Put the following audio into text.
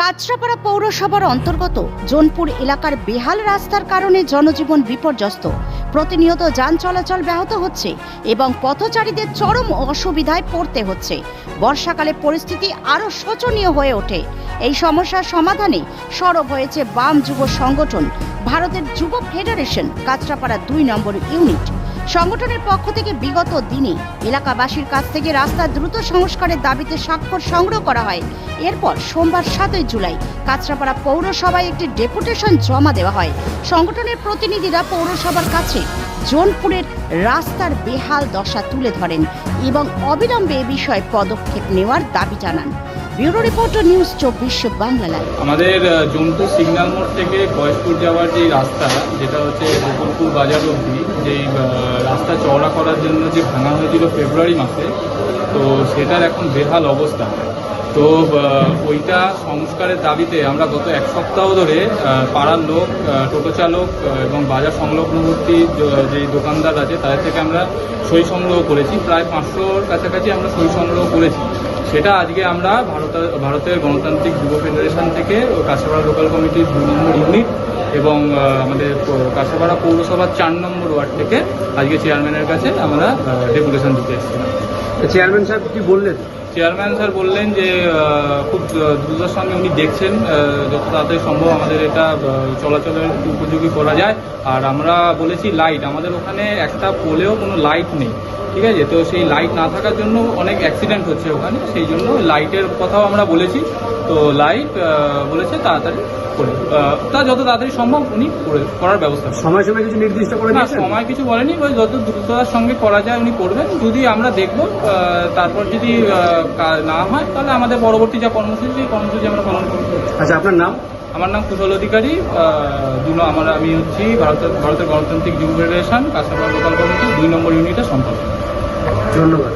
কাঁচরাপাড়া পৌরসভার অন্তর্গত জোনপুর এলাকার বেহাল রাস্তার কারণে জনজীবন বিপর্যস্ত। প্রতিনিয়ত যান চলাচল ব্যাহত হচ্ছে এবং পথচারীদের চরম অসুবিধায় পড়তে হচ্ছে। বর্ষাকালে পরিস্থিতি আরও শোচনীয় হয়ে ওঠে। এই সমস্যার সমাধানে সরব হয়েছে বাম যুব সংগঠন। ভারতের যুব ফেডারেশন কাঁচরাপাড়া দুই নম্বর ইউনিট। সংগঠনের পক্ষ থেকে বিগত দিনে এলাকাবাসীর কাছ থেকে রাস্তা দ্রুত সংস্কারের দাবিতে স্বাক্ষর সংগ্রহ করা হয়। এরপর সোমবার সাতই জুলাই কাঁচরাপাড়া পৌরসভায় একটি ডেপুটেশন জমা দেওয়া হয়। সংগঠনের প্রতিনিধিরা পৌরসভার কাছে জোনপুরের রাস্তার বেহাল দশা তুলে ধরেন এবং অবিলম্বে এ বিষয়ে পদক্ষেপ নেওয়ার দাবি জানান। ব্যুরো রিপোর্টার নিউজ চব্বিশ বাংলা লাইভ। আমাদের জন্তু সিগন্যাল মোড় থেকে বয়সপুর যাওয়ার যে রাস্তা, যেটা হচ্ছে গোকুলপুর বাজার অব্দি যেই রাস্তা চওড়া করার জন্য যে ভাঙা হয়েছিল ফেব্রুয়ারি মাসে, তো সেটার এখন বেহাল অবস্থা। তো ওইটা সংস্কারের দাবিতে আমরা গত এক সপ্তাহ ধরে পাড়ার লোক টোটো চালক এবং বাজার সংলগ্নবর্তী য- দোকানদার আছে, তাদের থেকে আমরা সই সংগ্রহ করেছি। প্রায় পাঁচশোর কাছাকাছি আমরা সই সংগ্রহ করেছি। সেটা আজকে আমরা ভারত, ভারতের গণতান্ত্রিক যুব ফেডারেশন থেকে ও কাছাপাড়া লোকাল কমিটির দুই নম্বর ইউনিট এবং আমাদের কাছাপাড়া পৌরসভার চার নম্বর ওয়ার্ড থেকে আজকে চেয়ারম্যানের কাছে আমরা ডেপুটেশন দিতে এসেছিলাম। চেয়ারম্যান সাহেব কি বললেন? চেয়ারম্যান স্যার বললেন যে খুব দ্রুততার সঙ্গে উনি দেখছেন যত তাড়াতাড়ি সম্ভব আমাদের এটা চলাচলের উপযোগী করা যায়। আর আমরা বলেছি লাইট আমাদের ওখানে একটা পোলেও কোনো লাইট নেই ঠিক আছে? তো সেই লাইট না থাকার জন্য অনেক অ্যাক্সিডেন্ট হচ্ছে ওখানে সেই জন্য লাইটের কথাও আমরা বলেছি। তো লাইট বলেছে তাড়াতাড়ি করে তা যত তাড়াতাড়ি সম্ভব উনি করে করার ব্যবস্থা সময় সময় কিছু নির্দিষ্ট করে না সময় কিছু বলেনি ওই যত দ্রুততার সঙ্গে করা যায় উনি করবেন। যদি আমরা দেখব তারপর যদি না হয় তাহলে আমাদের পরবর্তী যা কর্মসূচি সেই কর্মসূচি আমরা পালন করব। আচ্ছা আপনার নাম? আমার নাম কুশল অধিকারী। দুনো দু আমার আমি হচ্ছি ভারতের ভারতের গণতান্ত্রিক যুব ফেডারেশন কাছাড় লোকাল কমিটি দুই নম্বর ইউনিটের সম্পাদক। ধন্যবাদ।